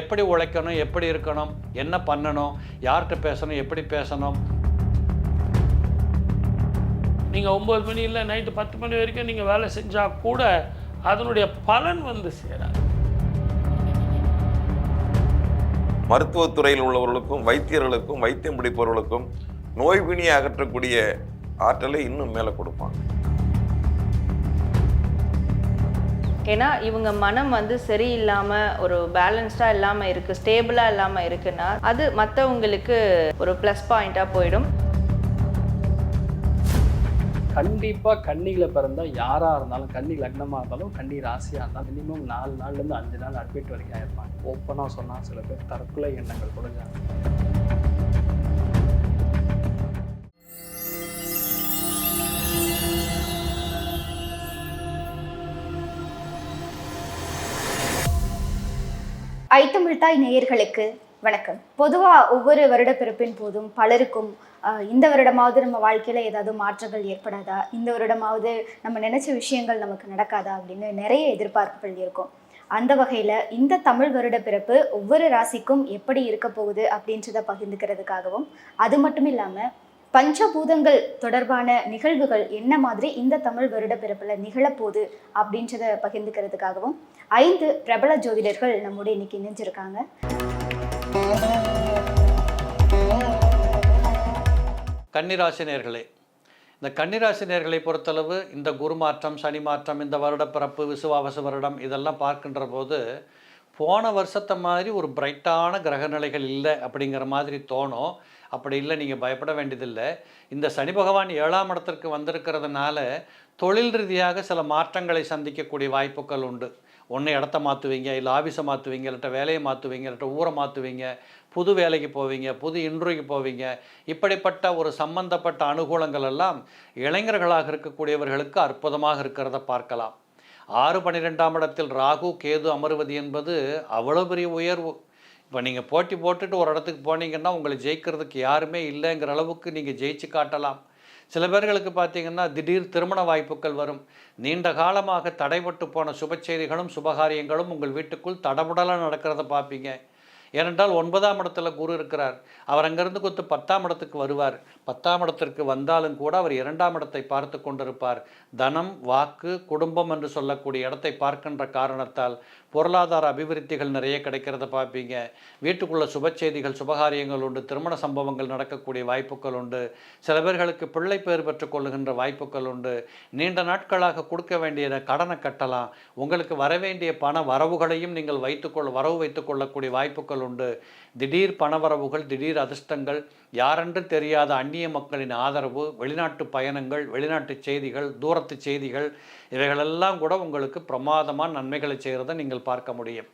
எப்படி உழைக்கணும் எப்படி இருக்கணும் என்ன பண்ணணும் யார்கிட்ட பேசணும் எப்படி பேசணும். நீங்கள் ஒம்பது மணி இல்லை நைட்டு பத்து மணி வரைக்கும் நீங்கள் வேலை செஞ்சால் கூட அதனுடைய பலன் வந்து சேராது. மருத்துவத்துறையில் உள்ளவர்களுக்கும் வைத்தியர்களுக்கும் வைத்தியம் பிடிப்பவர்களுக்கும் நோய் பிணியை அகற்றக்கூடிய ஆற்றலை இன்னும் மேலே கொடுப்பாங்க. ஏன்னா இவங்க மனம் வந்து சரியில்லாமல் ஒரு பேலன்ஸ்டாக இல்லாமல் இருக்குது ஸ்டேபிளாக இல்லாமல் இருக்குன்னா அது மற்றவங்களுக்கு ஒரு ப்ளஸ் பாயிண்ட்டாக போயிடும். கண்டிப்பாக கண்ணியில் பிறந்தா யாராக இருந்தாலும் கண்ணி லக்னமாக இருந்தாலும் கண்ணி ராசியாக இருந்தாலும் மினிமம் நாலு நாள்லேருந்து அஞ்சு நாள் அட்மிட் வரைக்கும் ஆயிருப்பாங்க ஓப்பனாக சொன்னால் சில பேர் தற்கொலை எண்ணங்கள் கூட ஐத்தமிழ்தாய் நேயர்களுக்கு வணக்கம். பொதுவாக ஒவ்வொரு வருடப்பிறப்பின் போதும் பலருக்கும் இந்த வருடமாவது நம்ம வாழ்க்கையில் ஏதாவது மாற்றங்கள் ஏற்படாதா? இந்த வருடமாவது நம்ம நினச்ச விஷயங்கள் நமக்கு நடக்காதா? அப்படின்னு நிறைய எதிர்பார்ப்புகள் இருக்கும். அந்த வகையில் இந்த தமிழ் வருட பிறப்பு ஒவ்வொரு ராசிக்கும் எப்படி இருக்க போகுது அப்படின்றத பகிர்ந்துக்கிறதுக்காகவும் அது மட்டும் இல்லாமல் பஞ்சபூதங்கள் தொடர்பான நிகழ்வுகள் என்ன மாதிரி இந்த தமிழ் வருட பிறப்பில் நிகழப்போகுது அப்படின்றத பகிர்ந்துக்கிறதுக்காகவும் ஐந்து பிரபல ஜோதிடர்கள் நம்முடைய இன்னைக்கு இணைஞ்சிருக்காங்க. கன்னிராசினியர்களே இந்த கன்னிராசினியர்களை பொறுத்தளவு இந்த குரு மாற்றம் சனி மாற்றம் இந்த வருடப்பிறப்பு விசுவாவச வருடம் இதெல்லாம் பார்க்கின்ற போது போன வருஷத்தை மாதிரி ஒரு பிரைட்டான கிரகநிலைகள் இல்லை அப்படிங்கிற மாதிரி தோணும். அப்படி இல்லை நீங்கள் பயப்பட வேண்டியதில்லை. இந்த சனி பகவான் ஏழாம் இடத்திற்கு வந்திருக்கிறதுனால தொழில் ரீதியாக சில மாற்றங்களை சந்திக்கக்கூடிய வாய்ப்புகள் உண்டு. ஒன்று இடத்த மாற்றுவீங்க இல்லை ஆஃபீஸை மாற்றுவீங்க இல்லாட்ட வேலையை மாற்றுவீங்க இல்லாட்ட ஊரை மாற்றுவீங்க புது வேலைக்கு போவீங்க புது இன்றைக்கு போவீங்க. இப்படிப்பட்ட ஒரு சம்பந்தப்பட்ட அனுகூலங்கள் எல்லாம் இளைஞர்களாக இருக்கக்கூடியவர்களுக்கு அற்புதமாக இருக்கிறத பார்க்கலாம். ஆறு பன்னிரெண்டாம் இடத்தில் ராகு கேது அமருவது என்பது அவ்வளோ பெரிய உயர்வு. இப்போ நீங்கள் போட்டி போட்டுட்டு ஒரு இடத்துக்கு போனீங்கன்னா உங்களை ஜெயிக்கிறதுக்கு யாருமே இல்லைங்கிற அளவுக்கு நீங்கள் ஜெயிச்சு காட்டலாம். சில பேர்களுக்கு பார்த்தீங்கன்னா திடீர் திருமண வாய்ப்புகள் வரும். நீண்ட காலமாக தடைபட்டு போன சுப செய்திகளும் சுபகாரியங்களும் உங்கள் வீட்டுக்குள் தடபுடலாக நடக்கிறத பார்ப்பீங்க. ஏனென்றால் ஒன்பதாம் இடத்துல குரு இருக்கிறார். அவர் அங்கிருந்து கொத்து பத்தாம் இடத்துக்கு வருவார். பத்தாம் இடத்திற்கு வந்தாலும் கூட அவர் இரண்டாம் இடத்தை பார்த்து கொண்டிருப்பார். தனம் வாக்கு குடும்பம் என்று சொல்லக்கூடிய இடத்தை பார்க்கின்ற காரணத்தால் பொருளாதார அபிவிருத்திகள் நிறைய கிடைக்கிறத பார்ப்பீங்க. வீட்டுக்குள்ள சுப செய்திகள் சுபகாரியங்கள் உண்டு திருமண சம்பவங்கள் நடக்கக்கூடிய வாய்ப்புகள் உண்டு. சில பேர்களுக்கு பிள்ளை பேர் பெற்றுக்கொள்ளுகின்ற வாய்ப்புகள் உண்டு. நீண்ட நாட்களாக கொடுக்க வேண்டிய கடனை கட்டலாம். உங்களுக்கு வர வேண்டிய பண வரவுகளையும் நீங்கள் வைத்துக்கொள் வரவு வைத்துக்கொள்ளக்கூடிய வாய்ப்புகள் உண்டு. திடீர் பணவரவுகள் திடீர் அதிர்ஷ்டங்கள் யாரென்று தெரியாத அந்நிய மக்களின் ஆதரவு வெளிநாட்டு பயணங்கள் வெளிநாட்டு செய்திகள் தூரத்து செய்திகள் இவைகளெல்லாம் கூட உங்களுக்கு பிரமாதமான நன்மைகளை செய்கிறத நீங்கள் பார்க்க முடியும்.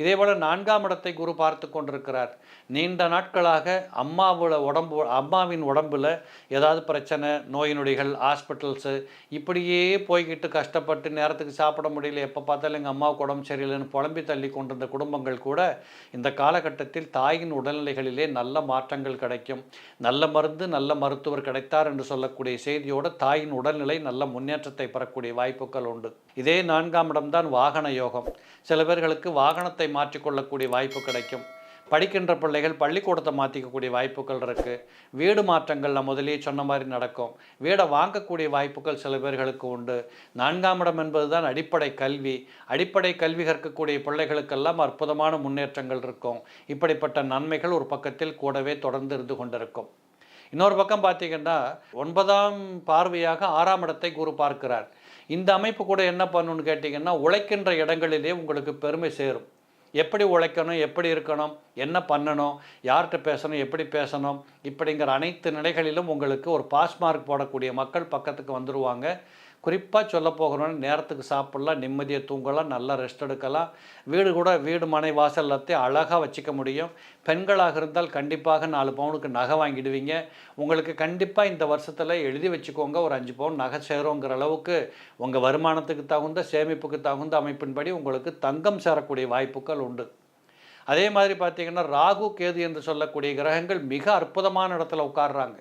இதேபோல் நான்காம் இடத்தை குரு பார்த்து கொண்டிருக்கிறார். நீண்ட நாட்களாக அம்மாவோட உடம்பு அம்மாவின் உடம்பில் ஏதாவது பிரச்சனை நோய் நொடிகள் ஹாஸ்பிட்டல்ஸு இப்படியே போய்கிட்டு கஷ்டப்பட்டு நேரத்துக்கு சாப்பிட முடியல எப்போ பார்த்தாலும் எங்கள் அம்மாவுக்கு உடம்பு சரியில்லைன்னு புலம்பி தள்ளி கொண்டிருந்த குடும்பங்கள் கூட இந்த காலகட்டத்தில் தாயின் உடல்நிலைகளிலே நல்ல மாற்றங்கள் கிடைக்கும். நல்ல மருந்து நல்ல மருத்துவர் கிடைத்தார் என்று சொல்லக்கூடிய செய்தியோடு தாயின் உடல்நிலை நல்ல முன்னேற்றத்தை பெறக்கூடிய வாய்ப்புகள் உண்டு. இதே நான்காம் இடம்தான் வாகன யோகம். சில பேர்களுக்கு வாகனத்தை மாற்றிக்கொள்ளக்கூடிய வாய்ப்பு கிடைக்கும். படிக்கின்ற பிள்ளைகள் பள்ளிக்கூடத்தை மாற்றிக்கக்கூடிய வாய்ப்புகள் இருக்குது வீடு மாற்றங்கள் நான் முதலியே சொன்ன மாதிரி நடக்கும். வீடை வாங்கக்கூடிய வாய்ப்புகள் சில பேர்களுக்கு உண்டு. நான்காம் இடம் என்பது தான் அடிப்படை கல்வி. அடிப்படை கல்வி கற்கக்கூடிய பிள்ளைகளுக்கெல்லாம் அற்புதமான முன்னேற்றங்கள் இருக்கும். இப்படிப்பட்ட நன்மைகள் ஒரு பக்கத்தில் கூடவே தொடர்ந்து இருந்து கொண்டிருக்கும். இன்னொரு பக்கம் பார்த்தீங்கன்னா ஒன்பதாம் பார்வையாக ஆறாம் இடத்தை குரு பார்க்கிறார். இந்த அமைப்பு கூட என்ன பண்ணுன்னு கேட்டிங்கன்னா உழைக்கின்ற இடங்களிலே உங்களுக்கு பெருமை சேரும். எப்படி உழைக்கணும் எப்படி இருக்கணும் என்ன பண்ணணும் யார்கிட்ட பேசணும் எப்படி பேசணும் இப்படிங்கிற அனைத்து நிலைகளிலும் உங்களுக்கு ஒரு பாஸ் மார்க் போடக்கூடிய மக்கள் பக்கத்துக்கு வந்துடுவாங்க குறிப்பாக சொல்ல போகிறோன்னு நேரத்துக்கு சாப்பிட்லாம் நிம்மதியை தூங்கலாம் நல்லா ரெஸ்ட் எடுக்கலாம். வீடு கூட வீடு மனை வாசல் எல்லாத்தையும் அழகாக வச்சுக்க முடியும். பெண்களாக இருந்தால் கண்டிப்பாக நாலு பவுனுக்கு நகை வாங்கிடுவீங்க. உங்களுக்கு கண்டிப்பாக இந்த வருஷத்தில் எழுதி வச்சுக்கோங்க. ஒரு அஞ்சு பவுன் நகை சேருங்கிற அளவுக்கு உங்கள் வருமானத்துக்கு தகுந்த சேமிப்புக்கு தகுந்த அமைப்பின்படி உங்களுக்கு தங்கம் சேரக்கூடிய வாய்ப்புகள் உண்டு. அதே மாதிரி பார்த்தீங்கன்னா ராகு கேது என்று சொல்லக்கூடிய கிரகங்கள் மிக அற்புதமான இடத்துல உட்காடுறாங்க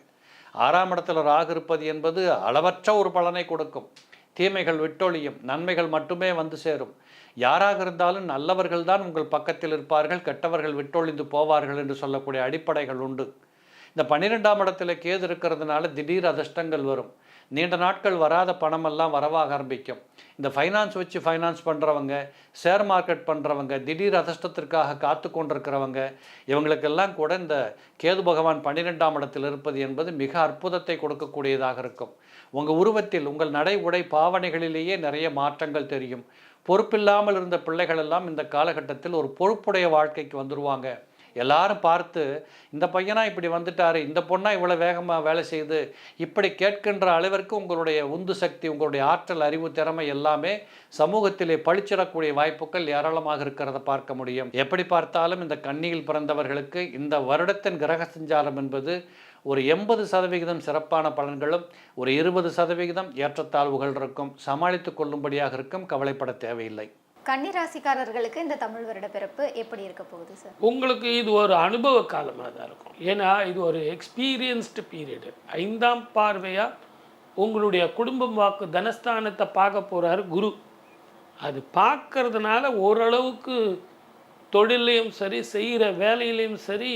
ஆறாம் இடத்துல ராகு இருப்பது என்பது அளவற்ற ஒரு பலனை கொடுக்கும். தீமைகள் விட்டொழியும் நன்மைகள் மட்டுமே வந்து சேரும். யாராக இருந்தாலும் நல்லவர்கள் தான் உங்கள் பக்கத்தில் இருப்பார்கள் கெட்டவர்கள் விட்டொழிந்து போவார்கள் என்று சொல்லக்கூடிய அடிப்படைகள் உண்டு. இந்த பன்னிரெண்டாம் இடத்துல கேது இருக்கிறதுனால திடீர் அதிர்ஷ்டங்கள் வரும். நீண்ட நாட்கள் வராத பணமெல்லாம் வரவாக ஆரம்பிக்கும். இந்த ஃபைனான்ஸ் வச்சு ஃபைனான்ஸ் பண்ணுறவங்க ஷேர் மார்க்கெட் பண்ணுறவங்க திடீர் அதிர்ஷ்டத்திற்காக காத்து கொண்டிருக்கிறவங்க இவங்களுக்கெல்லாம் கூட இந்த கேது பகவான் பன்னிரெண்டாம் இடத்தில் இருப்பது என்பது மிக அற்புதத்தை கொடுக்கக்கூடியதாக இருக்கும். உங்கள் உருவத்தில் உங்கள் நடை உடை பாவனைகளிலேயே நிறைய மாற்றங்கள் தெரியும். பொறுப்பில்லாமல் இருந்த பிள்ளைகள் எல்லாம் இந்த காலகட்டத்தில் ஒரு பொறுப்புடைய வாழ்க்கைக்கு வந்துருவாங்க. எல்லாரும் பார்த்து இந்த பையனா இப்படி வந்துட்டார் இந்த பொண்ணா இவ்வளோ வேகமாக வேலை செய்யுது இப்படி கேட்கின்ற அளவிற்கு உங்களுடைய உந்து சக்தி உங்களுடைய ஆற்றல் அறிவு திறமை எல்லாமே சமூகத்திலே பழிச்சிடக்கூடிய வாய்ப்புகள் ஏராளமாக இருக்கிறத பார்க்க முடியும். எப்படி பார்த்தாலும் இந்த கன்னியில் பிறந்தவர்களுக்கு இந்த வருடத்தின் கிரக சஞ்சாரம் என்பது ஒரு எண்பது சதவிகிதம் சிறப்பான பலன்களும் ஒரு இருபது சதவிகிதம் ஏற்றத்தாழ்வுகள் இருக்கும். சமாளித்து கொள்ளும்படியாக இருக்கும். கவலைப்பட தேவையில்லை. கன்னிராசிக்காரர்களுக்கு இந்த தமிழ் வருட பிறப்பு எப்படி இருக்க போகுது சார் உங்களுக்கு இது ஒரு அனுபவ காலமாக தான் இருக்கும். ஏன்னா இது ஒரு எக்ஸ்பீரியன்ஸ்டு பீரியடு ஐந்தாம் பார்வையாக உங்களுடைய குடும்பம் வாக்கு தனஸ்தானத்தை பார்க்க போகிறாரு குரு. அது பார்க்கறதுனால ஓரளவுக்கு தொழிலையும் சரி செய்கிற வேலையிலையும் சரி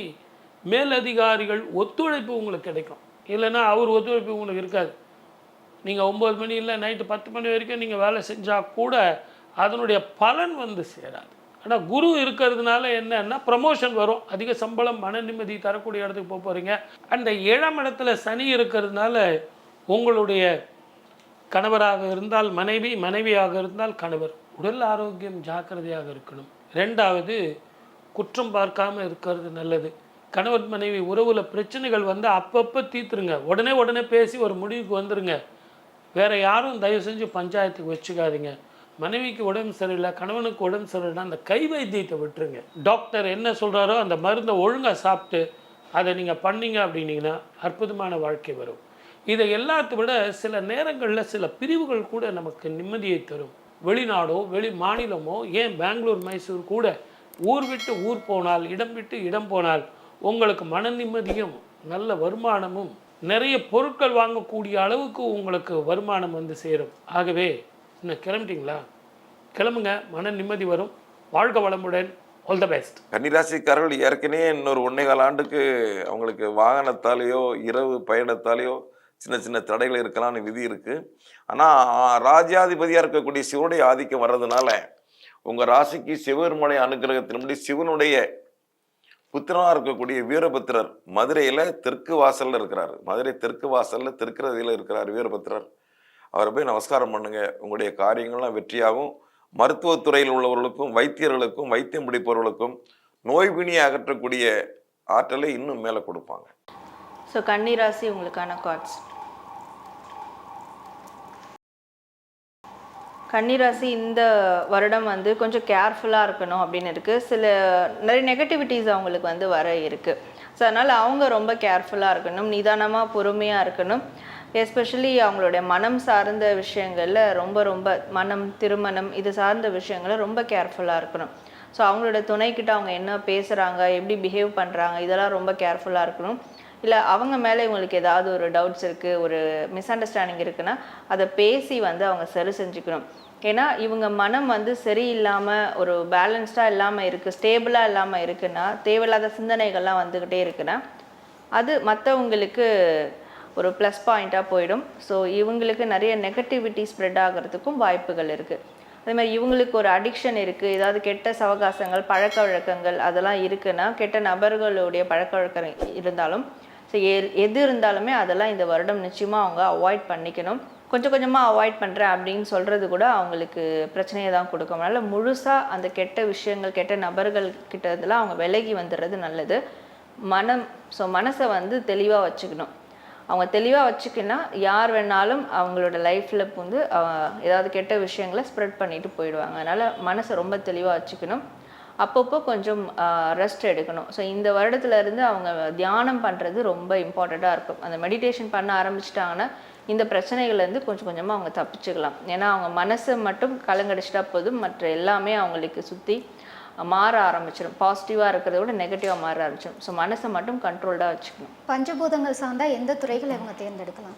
மேலதிகாரிகள் ஒத்துழைப்பு உங்களுக்கு கிடைக்கும். இல்லைன்னா அவர் ஒத்துழைப்பு உங்களுக்கு இருக்காது. நீங்கள் ஒம்பது மணி இல்லை நைட்டு பத்து மணி வரைக்கும் நீங்கள் வேலை செஞ்சால் கூட அதனுடைய பலன் வந்து சேராது. ஆனால் குரு இருக்கிறதுனால என்னன்னா ப்ரமோஷன் வரும். அதிக சம்பளம் மன நிம்மதி தரக்கூடிய இடத்துக்கு போக போகிறீங்க அந்த ஏழாம் இடத்துல சனி இருக்கிறதுனால உங்களுடைய கணவராக இருந்தால் மனைவி மனைவியாக இருந்தால் கணவர். உடல் ஆரோக்கியம் ஜாக்கிரதையாக இருக்கணும். ரெண்டாவது குற்றம் பார்க்காம இருக்கிறது நல்லது. கணவன் மனைவி உறவுல பிரச்சனைகள் வந்து அப்பப்போ தீர்த்துருங்க. உடனே உடனே பேசி ஒரு முடிவுக்கு வந்துருங்க. வேறு யாரும் தயவு செஞ்சு பஞ்சாயத்துக்கு வச்சுக்காதீங்க. மனைவிக்கு உடம்பு சரியில்லை கணவனுக்கு உடம்பு சரியில்லைன்னா அந்த கை வைத்தியத்தை விட்டுருங்க. டாக்டர் என்ன சொல்கிறாரோ அந்த மருந்தை ஒழுங்காக சாப்பிட்டு அதை நீங்கள் பண்ணீங்க அப்படின்னீங்கன்னா அற்புதமான வாழ்க்கை வரும். இதை எல்லாத்தை விட சில நேரங்களில் சில பிரிவுகள் கூட நமக்கு நிம்மதியை தரும். வெளிநாடோ வெளி மாநிலமோ ஏன் பெங்களூர் மைசூர் கூட ஊர் விட்டு ஊர் போனால் இடம் விட்டு இடம் போனால் உங்களுக்கு மன நிம்மதியும் நல்ல வருமானமும் நிறைய பொருட்கள் வாங்கக்கூடிய அளவுக்கு உங்களுக்கு வருமானம் வந்து சேரும். ஆகவே இன்னும் கிளம்பிட்டீங்களா? கிளம்புங்க மன நிம்மதி வரும். வாழ்க வளமுடன். ஆல் த பெஸ்ட் கன்னிராசிக்காரர்கள் ஏற்கனவே இன்னொரு ஒன்னே கால் ஆண்டுக்கு அவங்களுக்கு வாகனத்தாலேயோ இரவு பயணத்தாலேயோ சின்ன சின்ன தடைகள் இருக்கலாம்னு விதி இருக்குது ஆனால் ராஜ்யாதிபதியாக இருக்கக்கூடிய சிவனுடைய ஆதிக்கம் வர்றதுனால உங்கள் ராசிக்கு சிவபெருமனை அனுகிரகத்தின்படி சிவனுடைய புத்திரனாக இருக்கக்கூடிய வீரபத்திரர் மதுரையில் தெற்கு வாசலில் இருக்கிறார். மதுரை தெற்கு வாசலில் தெற்கிறதில் இருக்கிறார் வீரபத்திரர். அவரை போய் நமஸ்காரம் பண்ணுங்க. உங்களுடைய காரியங்கள்லாம் வெற்றியாகும். மருத்துவத்துறையில் உள்ளவர்களுக்கும் வைத்தியர்களுக்கும் வைத்தியம் பிடிப்பவர்களுக்கும் நோய் பிணியை அகற்றக்கூடிய ஆற்றலை இன்னும் மேலே கொடுப்பாங்க. ஸோ கன்னிராசி உங்களுக்கான கார்ட்ஸ் கன்னிராசி இந்த வருடம் வந்து கொஞ்சம் கேர்ஃபுல்லாக இருக்கணும் அப்படின்னு இருக்குது சில நிறைய நெகட்டிவிட்டிஸ் அவங்களுக்கு வந்து வர இருக்குது ஸோ அதனால் அவங்க ரொம்ப கேர்ஃபுல்லாக இருக்கணும். நிதானமாக பொறுமையாக இருக்கணும். எஸ்பெஷலி அவங்களுடைய மனம் சார்ந்த விஷயங்களில் ரொம்ப ரொம்ப மனம் திருமணம் இது சார்ந்த விஷயங்களை ரொம்ப கேர்ஃபுல்லாக இருக்கணும். ஸோ அவங்களோட துணைக்கிட்ட அவங்க என்ன பேசுகிறாங்க எப்படி பிஹேவ் பண்ணுறாங்க இதெல்லாம் ரொம்ப கேர்ஃபுல்லாக இருக்கணும். இல்லை அவங்க மேலே இவங்களுக்கு ஏதாவது ஒரு டவுட்ஸ் இருக்குது ஒரு மிஸ் அண்டர்ஸ்டாண்டிங் இருக்குன்னா அதை பேசி வந்து அவங்க சரி செஞ்சுக்கணும். ஏன்னா இவங்க மனம் வந்து சரியில்லாமல் ஒரு பேலன்ஸ்டாக இல்லாமல் இருக்குது ஸ்டேபிளாக இல்லாமல் இருக்குன்னா தேவையில்லாத சிந்தனைகள்லாம் வந்துக்கிட்டே இருக்குன்னா அது மற்றவங்களுக்கு ஒரு ப்ளஸ் பாயிண்ட்டாக போயிடும். ஸோ இவங்களுக்கு நிறைய நெகட்டிவிட்டி ஸ்ப்ரெட் ஆகிறதுக்கும் வாய்ப்புகள் இருக்குது அதே மாதிரி இவங்களுக்கு ஒரு அடிக்ஷன் இருக்குது ஏதாவது கெட்ட சவகாசங்கள் பழக்க வழக்கங்கள் அதெல்லாம் இருக்குன்னா கெட்ட நபர்களுடைய பழக்க வழக்கம் இருந்தாலும் ஸோ எது இருந்தாலுமே அதெல்லாம் இந்த வருடம் நிச்சயமாக அவங்க அவாய்ட் பண்ணிக்கணும். கொஞ்சம் கொஞ்சமாக அவாய்ட் பண்ணுறேன் அப்படின்னு சொல்கிறது கூட அவங்களுக்கு பிரச்சனையை தான் கொடுக்கும். அதனால் முழுசாக அந்த கெட்ட விஷயங்கள் கெட்ட நபர்கள் கிட்ட இதெல்லாம் அவங்க விலகி வந்துடுறது நல்லது. மனம் ஸோ மனசை வந்து தெளிவாக வச்சுக்கணும். அவங்க தெளிவாக வச்சுக்கினா யார் வேணாலும் அவங்களோட லைஃப்பில் வந்து ஏதாவது கெட்ட விஷயங்களை ஸ்ப்ரெட் பண்ணிட்டு போயிடுவாங்க. அதனால் மனசை ரொம்ப தெளிவாக வச்சுக்கணும். அப்பப்போ கொஞ்சம் ரெஸ்ட் எடுக்கணும். ஸோ இந்த வருடத்துல இருந்து அவங்க தியானம் பண்ணுறது ரொம்ப இம்பார்ட்டண்ட்டாக இருக்கும். அந்த மெடிடேஷன் பண்ண ஆரம்பிச்சிட்டாங்கன்னா இந்த பிரச்சனைகள்லேருந்து கொஞ்சம் கொஞ்சமாக அவங்க தப்பிச்சுக்கலாம். ஏன்னா அவங்க மனசை மட்டும் கலங்கடிச்சிட்டா போதும். மற்ற எல்லாமே அவங்களுக்கு சுற்றி மாற ஆரம்பிச்சிடும் பாசிட்டிவாக இருக்கிறத விட நெகட்டிவாக மாற ஆரம்பிச்சிடும் ஸோ மனசை மட்டும் கண்ட்ரோல்டாக வச்சுக்கணும். பஞ்சபூதங்கள் சார்ந்தா எந்த துறைகளை இவங்க தேர்ந்தெடுக்கலாம்?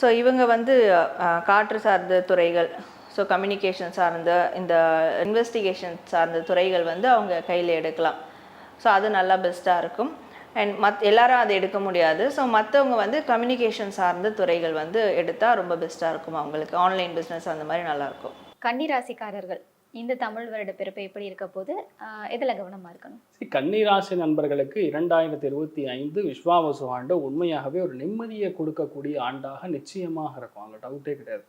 ஸோ இவங்க வந்து காற்று சார்ந்த துறைகள் ஸோ கம்யூனிகேஷன் சார்ந்த இந்த இன்வெஸ்டிகேஷன் சார்ந்த துறைகள் வந்து அவங்க கையில் எடுக்கலாம். ஸோ அது நல்லா பெஸ்ட்டாக இருக்கும். அண்ட் மத் எல்லாரும் அதை எடுக்க முடியாது. ஸோ மற்றவங்க வந்து கம்யூனிகேஷன் சார்ந்த துறைகள் வந்து எடுத்தால் ரொம்ப பெஸ்ட்டாக இருக்கும் அவங்களுக்கு. ஆன்லைன் பிஸ்னஸ் அந்த மாதிரி நல்லாயிருக்கும் கன்னிராசிக்காரர்கள். இந்த தமிழ் வருட பிறப்பு எப்படி இருக்க போது ஆஹ் எதுல கவனமா இருக்கணும்? சரி, கன்னிராசி நண்பர்களுக்கு இரண்டாயிரத்தி இருபத்தி ஐந்து விஸ்வாவசு ஆண்டு உண்மையாகவே ஒரு நிம்மதியை கொடுக்கக்கூடிய ஆண்டாக நிச்சயமாக இருக்கும். அதில் டவுட்டே கிடையாது.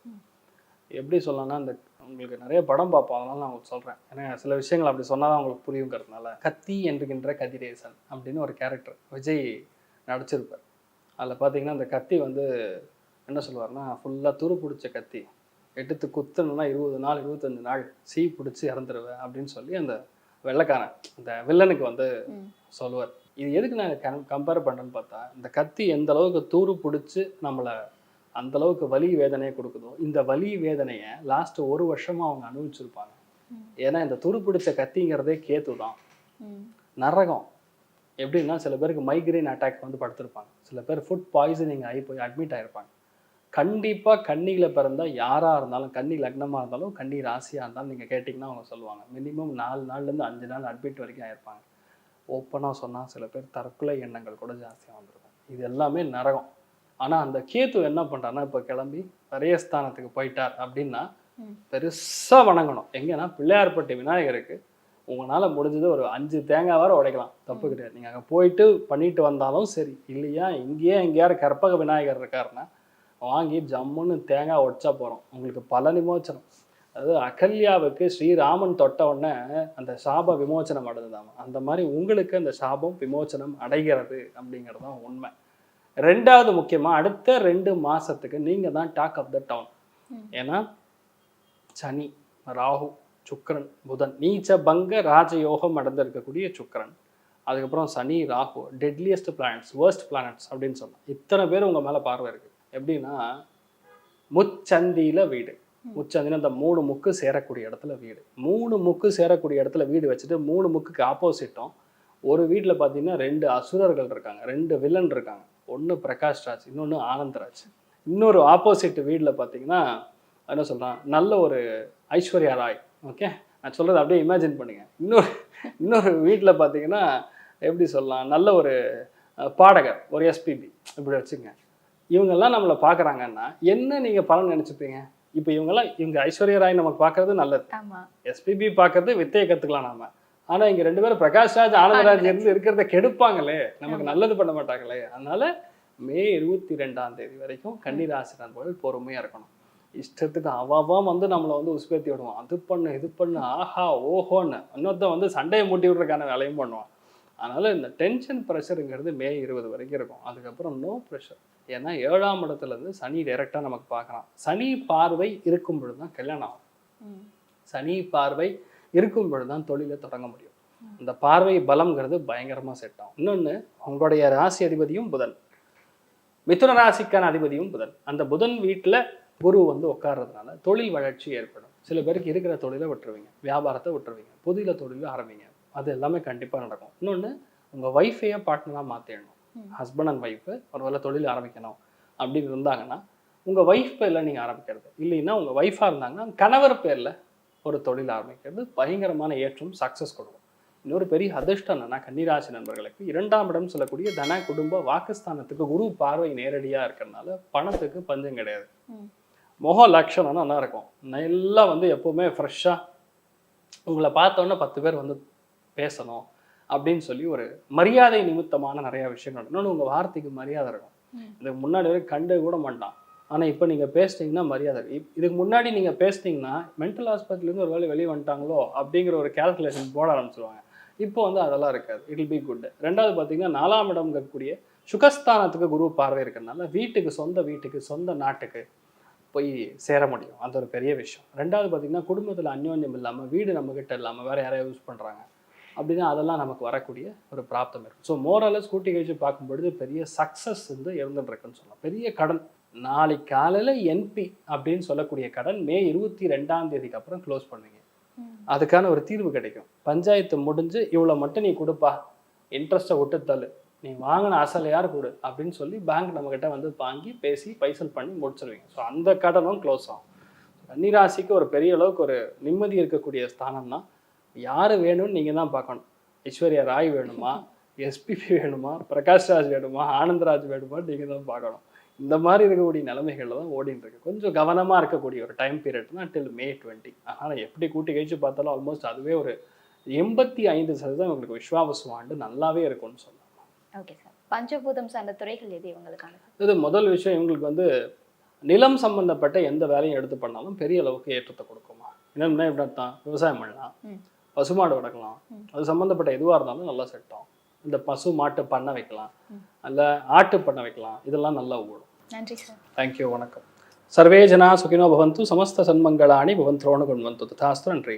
எப்படி சொல்லலாம்னா இந்த உங்களுக்கு நிறைய படம் பார்ப்போம். அதனால நான் உங்களுக்கு சொல்கிறேன் ஏன்னா சில விஷயங்கள் அப்படி சொன்னால் தான் உங்களுக்கு புரியுங்கிறதுனால. கத்தி என்கின்ற கதிரேசன் அப்படின்னு ஒரு கேரக்டர் விஜய் நடிச்சிருப்பார். அதில் பார்த்தீங்கன்னா அந்த கத்தி வந்து என்ன சொல்லுவார்னா ஃபுல்லாக துரு பிடிச்ச கத்தி. எடுத்து குத்தணும்னா இருபது நாள் இருபத்தஞ்சு நாள் சீ பிடிச்சி இறந்துருவேன் அப்படின்னு சொல்லி அந்த வெள்ளைக்காரன் அந்த வில்லனுக்கு வந்து சொல்லுவார். இது எதுக்கு நான் கம்பேர் பண்ணுறேன்னு பார்த்தா இந்த கத்தி எந்த அளவுக்கு தூரு பிடிச்சி நம்மளை அந்த அளவுக்கு வலி வேதனையை கொடுக்குதோ இந்த வலி வேதனையை லாஸ்ட் ஒரு வருஷமா அவங்க அனுபவிச்சிருப்பாங்க. ஏன்னா இந்த துரு பிடிச்ச கத்திங்கிறதே கேத்து தான். நரகம். எப்படின்னா சில பேருக்கு மைக்ரேன் அட்டாக் வந்து படுத்திருப்பாங்க. சில பேர் ஃபுட் பாய்சனிங் ஆகி போய் அட்மிட் ஆயிருப்பாங்க. கண்டிப்பாக கன்னியில் பிறந்தா யாராக இருந்தாலும் கன்னி லக்னமாக இருந்தாலும் கன்னி ராசியாக இருந்தாலும் நீங்கள் கேட்டிங்கன்னா அவங்க சொல்லுவாங்க. மினிமம் நாலு நாள்லேருந்து அஞ்சு நாள் அட்மிட் வரைக்கும் ஆயிருப்பாங்க. ஓப்பனாக சொன்னால் சில பேர் தற்கொலை எண்ணங்கள் கூட ஜாஸ்தியாக வந்திருக்கும். இது எல்லாமே நரகம். ஆனால் அந்த கேத்து என்ன பண்ணுறாருன்னா இப்போ கிளம்பி வரையஸ்தானத்துக்கு போயிட்டார் அப்படின்னா பெருசாக வணங்கணும். எங்கன்னா பிள்ளையார்பட்டி விநாயகருக்கு உங்களால் முடிஞ்சது ஒரு அஞ்சு தேங்காய் வரை உடைக்கலாம். தப்பு கிடையாது. நீங்கள் அங்கே போயிட்டு பண்ணிட்டு வந்தாலும் சரி. இல்லையா இங்கேயே எங்கேயாரு கற்பக விநாயகர் இருக்காருன்னா வாங்கி ஜம்முன்னு தேங்காய் உடைச்சா போகிறோம் உங்களுக்கு பல விமோச்சனம் அதாவது அகல்யாவுக்கு ஸ்ரீராமன் தொட்ட உடனே அந்த சாப விமோச்சனம் அடைஞ்சதாம்? அந்த மாதிரி உங்களுக்கு அந்த சாபம் விமோச்சனம் அடைகிறது அப்படிங்கிறது தான் உண்மை. ரெண்டாவது முக்கியமாக அடுத்த ரெண்டு மாசத்துக்கு நீங்கள் தான் டாக் ஆஃப் த டவுன். ஏன்னா சனி ராகு சுக்கிரன் புதன் நீச்ச பங்க ராஜயோகம் அடைந்திருக்கக்கூடிய சுக்கிரன். அதுக்கப்புறம் Shani Rahu deadliest planets worst planets அப்படின்னு சொல்லலாம் இத்தனை பேர் உங்கள் மேலே பார்வை இருக்கு. எப்படின்னா முச்சந்தியில் வீடு. முச்சந்தின அந்த மூணு முக்கு சேரக்கூடிய இடத்துல வீடு. மூணு முக்கு சேரக்கூடிய இடத்துல வீடு வச்சுட்டு மூணு முக்குக்கு ஆப்போசிட்டும் ஒரு வீட்டில் பார்த்தீங்கன்னா ரெண்டு அசுரர்கள் இருக்காங்க. ரெண்டு வில்லன் இருக்காங்க. ஒன்று பிரகாஷ் ராஜ் இன்னொன்று ஆனந்த்ராஜ். இன்னொரு ஆப்போசிட் வீட்டில் பார்த்தீங்கன்னா என்ன சொல்கிறான் நல்ல ஒரு ஐஸ்வர்யா ராய். ஓகே நான் சொல்கிறது அப்படியே இமேஜின் பண்ணுங்கள் இன்னொரு இன்னொரு வீட்டில் பார்த்தீங்கன்னா எப்படி சொல்லலாம்? நல்ல ஒரு பாடகர் ஒரு எஸ்பிபி இப்படி வச்சுங்க இவங்கெல்லாம் நம்மளை பார்க்குறாங்கன்னா என்ன நீங்கள் பலன் நினச்சிப்பீங்க? இப்போ இவங்கெல்லாம் இவங்க ஐஸ்வர்யா ராய் நமக்கு பார்க்கறது நல்லது. எஸ்பிபி பார்க்கறது வித்தையை கற்றுக்கலாம் நாம. ஆனால் இங்கே ரெண்டு பேரும் பிரகாஷ் ராஜ் ஆனந்தராஜ் இருந்து இருக்கிறத கெடுப்பாங்களே? நமக்கு நல்லது பண்ண மாட்டாங்களே? அதனால மே இருபத்தி ரெண்டாம் தேதி வரைக்கும் கன்னிராசி நண்பர்கள் பொறுமையாக இருக்கணும். இஷ்டத்துக்கு அவாவா வந்து நம்மளை வந்து உஸ்பேத்தி விடுவான். அது பண்ணு இது பண்ணு ஆஹா ஓஹோன்னு. இன்னொருத்தன் வந்து சண்டையை மூட்டி விடுறதுக்கான வேலையும் பண்ணுவான். அதனால இந்த டென்ஷன் ப்ரெஷருங்கிறது மே இருபது வரைக்கும் இருக்கும். அதுக்கப்புறம் நோ ப்ரெஷர் ஏன்னா ஏழாம் இடத்துல இருந்து சனி டைரெக்டாக நமக்கு பார்க்கலாம். சனி பார்வை இருக்கும் பொழுது தான் கல்யாணம் ஆகும். சனி பார்வை இருக்கும் பொழுது தான் தொழிலை தொடங்க முடியும். அந்த பார்வை பலம்ங்கிறது பயங்கரமாக செட் ஆகும். இன்னொன்று உங்களுடைய ராசி அதிபதியும் புதன். மிதுன ராசிக்கான அதிபதியும் புதன். அந்த புதன் வீட்டில் குரு வந்து உட்கார்றதுனால தொழில் வளர்ச்சி ஏற்படும். சில பேருக்கு இருக்கிற தொழிலை விட்டுருவீங்க. வியாபாரத்தை விட்டுருவீங்க. புதிய தொழிலை ஆரம்பிங்க. அது எல்லாமே கண்டிப்பாக நடக்கும். இன்னொன்று உங்கள் ஒய்ஃபையே பார்ட்னராக மாற்றிடணும் ஹஸ்பண்ட் அண்ட் ஒய்ஃபு ஒரு வேளை தொழில் ஆரம்பிக்கணும் அப்படின்னு இருந்தாங்கன்னா உங்கள் ஒய்ஃப் பேரில் நீங்கள் ஆரம்பிக்கிறது. இல்லைன்னா உங்கள் ஒய்ஃபாக இருந்தாங்கன்னா கணவர் பேரில் ஒரு தொழில் ஆரம்பிக்கிறது பயங்கரமான ஏற்றம் சக்ஸஸ் கொடுக்கும். இன்னொரு பெரிய அதிர்ஷ்டம் என்னன்னா கன்னிராசி நண்பர்களுக்கு இரண்டாம் இடம் சொல்லக்கூடிய தன குடும்ப வாக்குஸ்தானத்துக்கு குரு பார்வை நேரடியாக இருக்கிறதுனால பணத்துக்கு பஞ்சம் கிடையாது. முக லட்சணம் நல்லா இருக்கும். நல்லா வந்து எப்போவுமே ஃப்ரெஷ்ஷாக உங்களை பார்த்தோன்னே பத்து பேர் வந்து பேசணும். அப்படின்னு சொல்லி ஒரு மரியாதை நிமித்தமான நிறைய விஷயங்கள் இன்னொன்று உங்கள் வார்த்தைக்கு மரியாதை இருக்கும். இதுக்கு முன்னாடி வரைக்கும் கண்டு கூட மாட்டான். ஆனால் இப்போ நீங்கள் பேசிட்டீங்கன்னா மரியாதை இதுக்கு முன்னாடி நீங்கள் பேசிட்டீங்கன்னா மென்டல் ஹாஸ்பிட்டல்லேருந்து ஒரு வேலை வெளியே வந்துட்டாங்களோ அப்படிங்கிற ஒரு கேல்குலேஷன் போட ஆரம்பிச்சிருவாங்க. இப்போ வந்து அதெல்லாம் இருக்காது. இட் will பி குட் ரெண்டாவது பார்த்தீங்கன்னா நாலாம் இடம் இருக்கக்கூடிய சுகஸ்தானத்துக்கு குரு பார்வை இருக்கிறதுனால வீட்டுக்கு சொந்த வீட்டுக்கு சொந்த நாட்டுக்கு போய் சேர முடியும். அது ஒரு பெரிய விஷயம். ரெண்டாவது பார்த்தீங்கன்னா குடும்பத்தில் அந்யோன்யம் இல்லாமல் வீடு நம்மக்கிட்ட இல்லாமல் வேறு யாரையா யூஸ் பண்ணுறாங்க அப்படின்னா அதெல்லாம் நமக்கு வரக்கூடிய ஒரு பிராப்தம் இருக்கும். ஸோ மோரலஸ் கூட்டி கழிச்சு பார்க்கும்பொழுது பெரிய சக்ஸஸ் வந்து இருந்துட்டு இருக்குன்னு சொல்லலாம். பெரிய கடன். நாளைக்கு காலையில் என்பி அப்படின்னு சொல்லக்கூடிய கடன் மே இருபத்தி ரெண்டாம் தேதிக்கு அப்புறம் க்ளோஸ் பண்ணுவீங்க. அதுக்கான ஒரு தீர்வு கிடைக்கும். பஞ்சாயத்து முடிஞ்சு இவ்வளோ மட்டும் நீ கொடுப்பா. இன்ட்ரெஸ்ட்டை விட்டு தள்ளு. நீ வாங்கின அசல் யார் கொடு? அப்படின்னு சொல்லி பேங்க் நம்மக்கிட்ட வந்து வாங்கி பேசி பைசல் பண்ணி முடிச்சிருவீங்க. ஸோ அந்த கடனும் க்ளோஸ் ஆகும். கன்னிராசிக்கு ஒரு பெரிய அளவுக்கு ஒரு நிம்மதி இருக்கக்கூடிய ஸ்தானம் தான் யார் வேணும்னு நீங்கள் தான் பார்க்கணும். ஐஸ்வர்யா ராய் வேணுமா? எஸ்பிபி வேணுமா? பிரகாஷ் ராஜ் வேணுமா? ஆனந்தராஜ் வேணுமா? நீங்கள் தான் பார்க்கணும். இந்த மாதிரி இருக்கக்கூடிய நிலைமைகளில் தான் ஓடிட்டு இருக்கு. கொஞ்சம் கவனமாக இருக்கக்கூடிய ஒரு டைம் பீரியட் தான் டில் மே டுவெண்ட்டி அதனால் எப்படி கூட்டி கழிச்சு பார்த்தாலும் ஆல்மோஸ்ட் அதுவே ஒரு எண்பத்தி ஐந்து சதவீதம் உங்களுக்கு விஸ்வாவசு ஆண்டு நல்லாவே இருக்கும்னு சொல்லலாம். ஓகே சார் பஞ்சபூதம் சார்ந்த துறைகள் எது இவங்களுக்கான இது முதல் விஷயம். இவங்களுக்கு வந்து நிலம் சம்பந்தப்பட்ட எந்த வேலையும் எடுத்து பண்ணாலும் பெரிய அளவுக்கு ஏற்றத்தை கொடுக்குமா? என்னன்னா எப்படி அர்த்தம்? விவசாயம் பண்ணலாம். பசுமாடு வளர்க்கலாம். அது சம்மந்தப்பட்ட எதுவாக இருந்தாலும் நல்லா செட் ஆகும். இந்த பசு மாட்டு பண்ண வைக்கலாம். அல்ல ஆட்டு பண்ண வைக்கலாம். இதெல்லாம் நல்லா ஓடும். நன்றி சார். தேங்க்யூ வணக்கம். சர்வே ஜனா சுகினோ பவந்து சமஸ்த சன்மங்களாணி பவந்தோணு கொண்டு ததாஸ்து நன்றி.